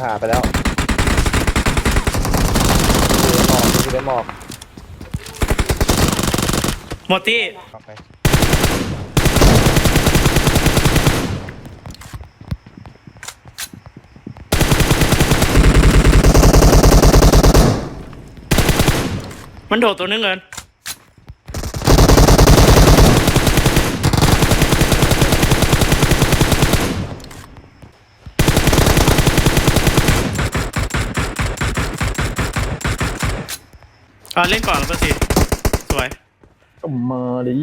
ผ่าไปแล้วอยู่ในหมอกอยู่ในหมอกหมดที่ออกไปมันโดดตัวนึงเงิน อ่าเล่นก่อนก็สิสวยมาดิ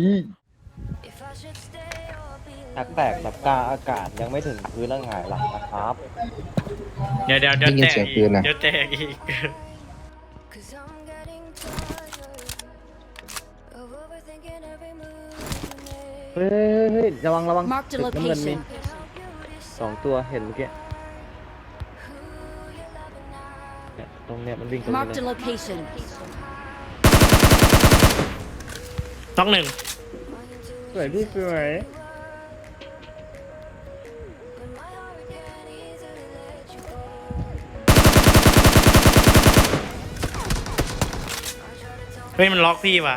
นักแตกแบบกลางอากาศยังไม่ถึงพื้นแล้วหงายหลังนะครับ เดี๋ยวเดี๋ยวเดี๋ยวได้ยิแตนกเสียงอีปืกนนะเดี๋ยวแตกอีก Cause I'm getting tired of overthinking every move you make. เฮ้ยเฮ้ยระวังระวัง Marked a ตึกน้ำเงินมี location. Can help you decide สองตัวเห็นเมื่อกี้ who you're loving now. เนี่ยตรงเนี้ยมันวิ่งตรงนี้ Marked เล a ย location. ต้องหนึ่งสวยพี่สวย But my heart can't easily let you go. เฮ้ยมันล็อกพี่ว่ะ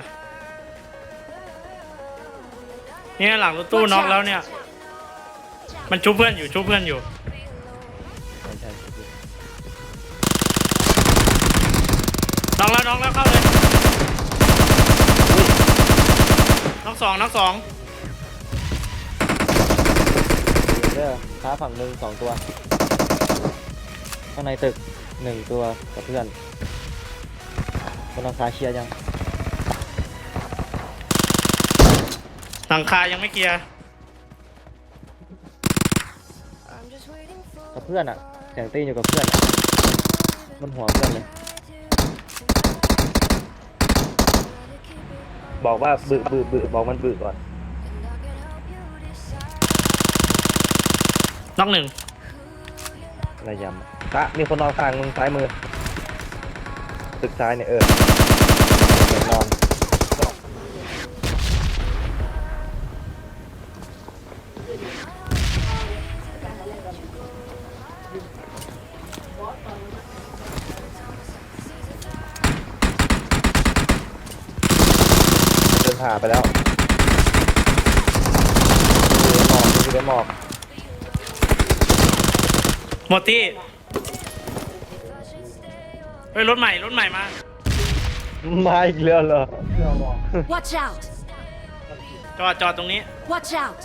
เนี่ยหลังรถตู้น็อกแล้วเนี่ย มันชุบเพื่อนอยู่ชุบเพื่อนอยู่ใช่ใช่ใช่พี่น็อกแล้วน็อกแล้วเข้าเลย น็อกสองน็อกสองเด้อค้าฝั่งหนึ่งสองตัว ข้างในตึกหนึ่งตัวกับเพื่อนคนเอาคาเคลียร์ยังหลังคายังไม่เคลียร์ I'm just waiting for กับเพื่อนอะเสียงตีนอยู่กับเพื่อนอะบนหัวเพื่อนเลย บอกว่าบึบึบึบอกมันบึก่อนน็อกหนึ่งระยำตะมีคนนอนข้างมึงซ้ายมือตึกซ้ายเนี่ยเออเดี๋ยวนอน ผ่าไปแล้วอยู่ในหมอกอยู่ในหมอกหมดที่เฮ้ยรถใหม่รถใหม่มามาอีกแล้วเหรอ Watch out! จอดจอดตรงนี้ Watch out!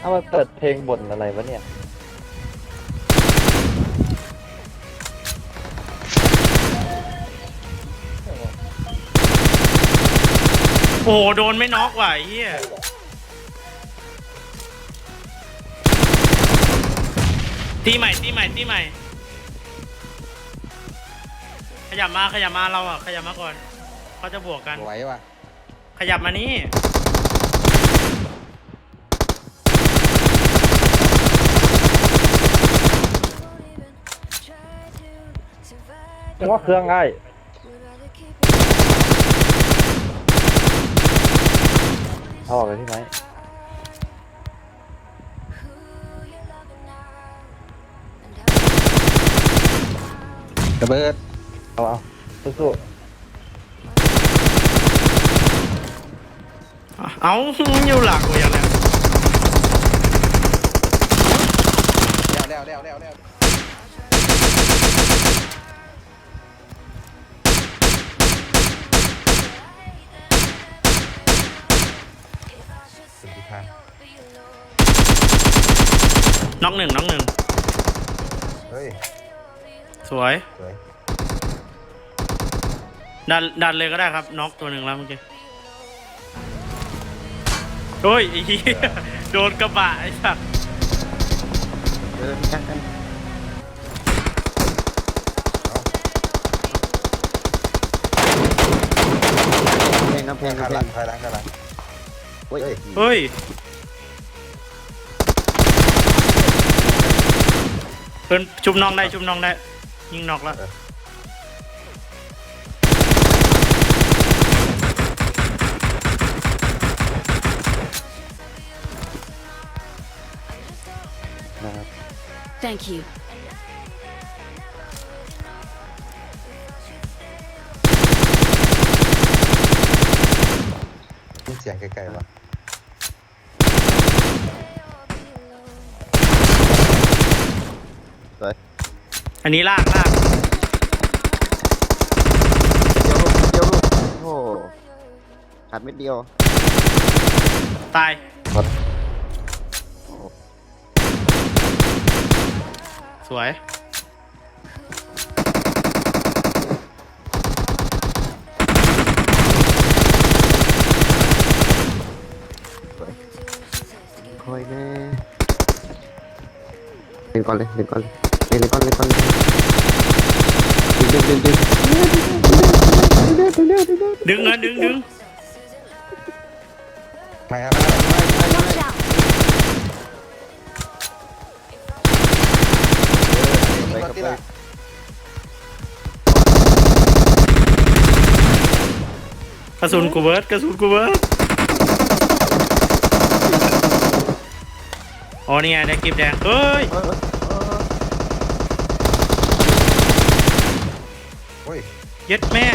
เอามาเปิดเพลงบ่นอะไรวะเนี่ย โอ้โหโดนไม่น็อกว่ะไอ้เฮียตีใหม่ตีใหม่ตีใหม่ ขยับมาขยับมาเราอะ ขยับมาก่อนเขาจะบวกกันไหวว่ะขยับมานี่จังว่าเครื่องง่ายเอาออกเลยพี่ไหมระเบิดเอาเอาสู้เอาอยู่หลักกูอย่างเนี้ยแล้วแล้วแล้วแล้วแล้ว น็อกหนึ่งน็อกหนึ่งเฮ้ยสวย สวยดันดันเลยก็ได้ครับน็อกตัวหนึ่งแล้วเมื่อกี้โอ้ยไอ้เหี้ยโดนกระบะไอ้สัสเดินกันกันๆเพลงครับเพลงคข้ารับงเพหลลังงข้างหลังข้างหลังเฮ้ยเฮ้ย เพิ่นชุบน้องได้ชุบน้องได้ ยิงนอกแล้ว Thank you. ยินเสียงไกลๆวะ อันนี้ลากลากเดียวลูกเดียวลูกโอ้โหขาดเม็ดเดียวตาย สวย คอยแน่เล่นก่อนเลยเล่นก่อนเลย Oke, depan, depan. deng deng deng deng deng deng deng Kasun kubat, kasun kubat. Oh ini ada kip dan, Oi. โอ้ยเย็ดแม่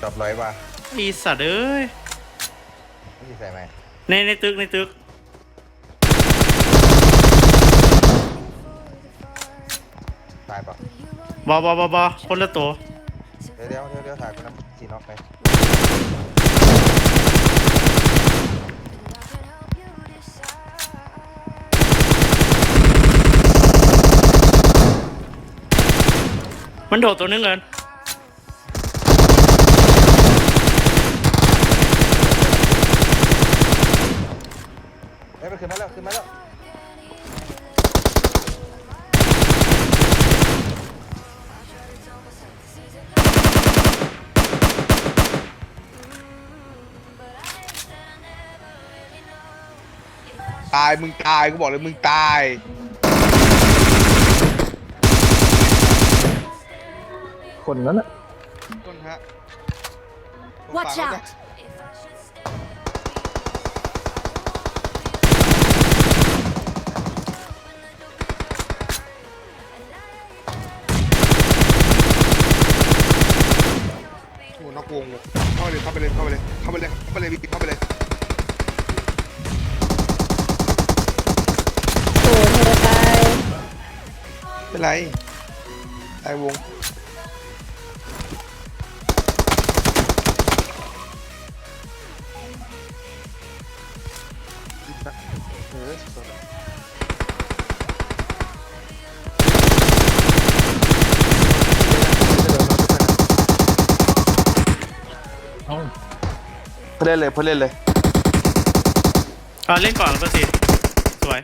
จอบร้อยว่ะอีสัตว์เอ้ยนี่ใส่ไหมในในตึกในตึกตายปะบอบอบอบอคนละตัวเดี๋ยวเดี๋ยวเดี๋ยวเดี๋ยวถ่ายคนน้ำสีน็อกไป มันโดดตัวนึงเงินเฮ้ยมันขึ้นมาแล้วขึ้นมาแล้วตายมึงตายกูบอกเลยมึงตาย คนนั้นอะต้นฮะผม Watch ฝากไว้ out! จ้ะโอ้นอกวงเลยเข้าไปเลยเข้าไปเลยเข้าไปเลยเข้าไปเลยเข้าไปเลยเข้าไปเลยเป็นไรตายวง เล่นเลยเพื่อนเล่นเลย อ่าเล่นก่อนก็สิสวย